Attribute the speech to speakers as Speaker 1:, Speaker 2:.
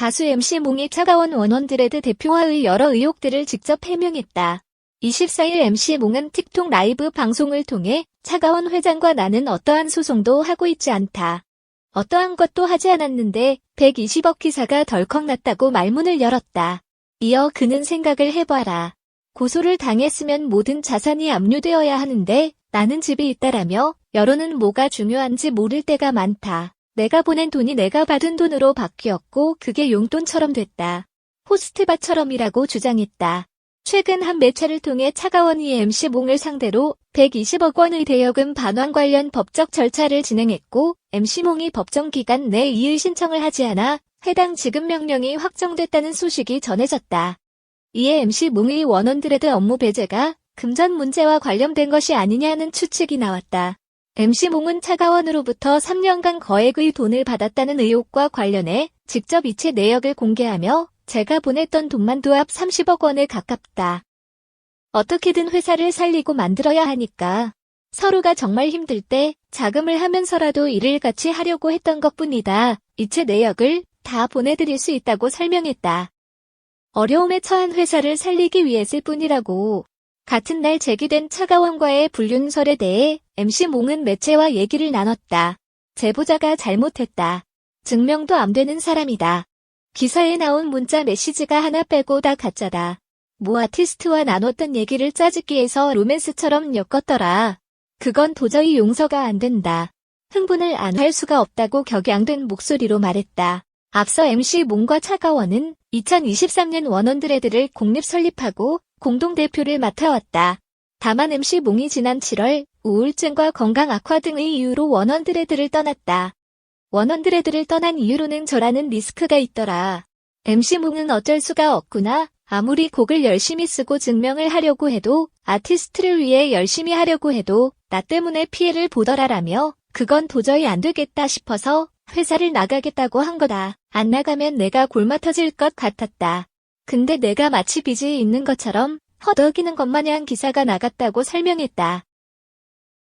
Speaker 1: 가수 MC몽이 차가운 원원드레드 대표와의 여러 의혹들을 직접 해명했다. 24일 MC몽은 틱톡 라이브 방송을 통해 차가운 회장과 나는 어떠한 소송도 하고 있지 않다. 어떠한 것도 하지 않았는데 120억 기사가 덜컥 났다고 말문을 열었다. 이어 그는 생각을 해봐라. 고소를 당했으면 모든 자산이 압류되어야 하는데 나는 집이 있다라며 여론은 뭐가 중요한지 모를 때가 많다. 내가 보낸 돈이 내가 받은 돈으로 바뀌었고 그게 용돈처럼 됐다. 호스트바처럼이라고 주장했다. 최근 한 매체를 통해 차가원이 MC몽을 상대로 120억 원의 대여금 반환 관련 법적 절차를 진행했고 MC몽이 법정 기간 내 이의 신청을 하지 않아 해당 지급 명령이 확정됐다는 소식이 전해졌다. 이에 MC몽의 원원드레드 업무 배제가 금전 문제와 관련된 것이 아니냐는 추측이 나왔다. MC몽은 차가원으로부터 3년간 거액의 돈을 받았다는 의혹과 관련해 직접 이체 내역을 공개하며 제가 보냈던 돈만 도 합 30억 원에 가깝다. 어떻게든 회사를 살리고 만들어야 하니까 서로가 정말 힘들 때 자금을 하면서라도 일을 같이 하려고 했던 것뿐이다. 이체 내역을 다 보내드릴 수 있다고 설명했다. 어려움에 처한 회사를 살리기 위해서일 뿐이라고. 같은 날 제기된 차가원과의 불륜설에 대해 MC몽은 매체와 얘기를 나눴다. 제보자가 잘못했다. 증명도 안 되는 사람이다. 기사에 나온 문자 메시지가 하나 빼고 다 가짜다. 모 아티스트와 나눴던 얘기를 짜집기해서 로맨스처럼 엮었더라. 그건 도저히 용서가 안 된다. 흥분을 안 할 수가 없다고 격양된 목소리로 말했다. 앞서 MC 몽과 차가원은 2023년 원원드레드를 공립 설립하고 공동대표를 맡아왔다. 다만 MC 몽이 지난 7월 우울증과 건강 악화 등의 이유로 원원드레드를 떠났다. 원원드레드를 떠난 이유로는 저라는 리스크가 있더라. MC 몽은 어쩔 수가 없구나. 아무리 곡을 열심히 쓰고 증명을 하려고 해도 아티스트를 위해 열심히 하려고 해도 나 때문에 피해를 보더라라며 그건 도저히 안 되겠다 싶어서 회사를 나가겠다고 한 거다. 안 나가면 내가 골마 터질 것 같았다. 근데 내가 마치 빚이 있는 것처럼 허덕이는 것 마냥 기사가 나갔다고 설명했다.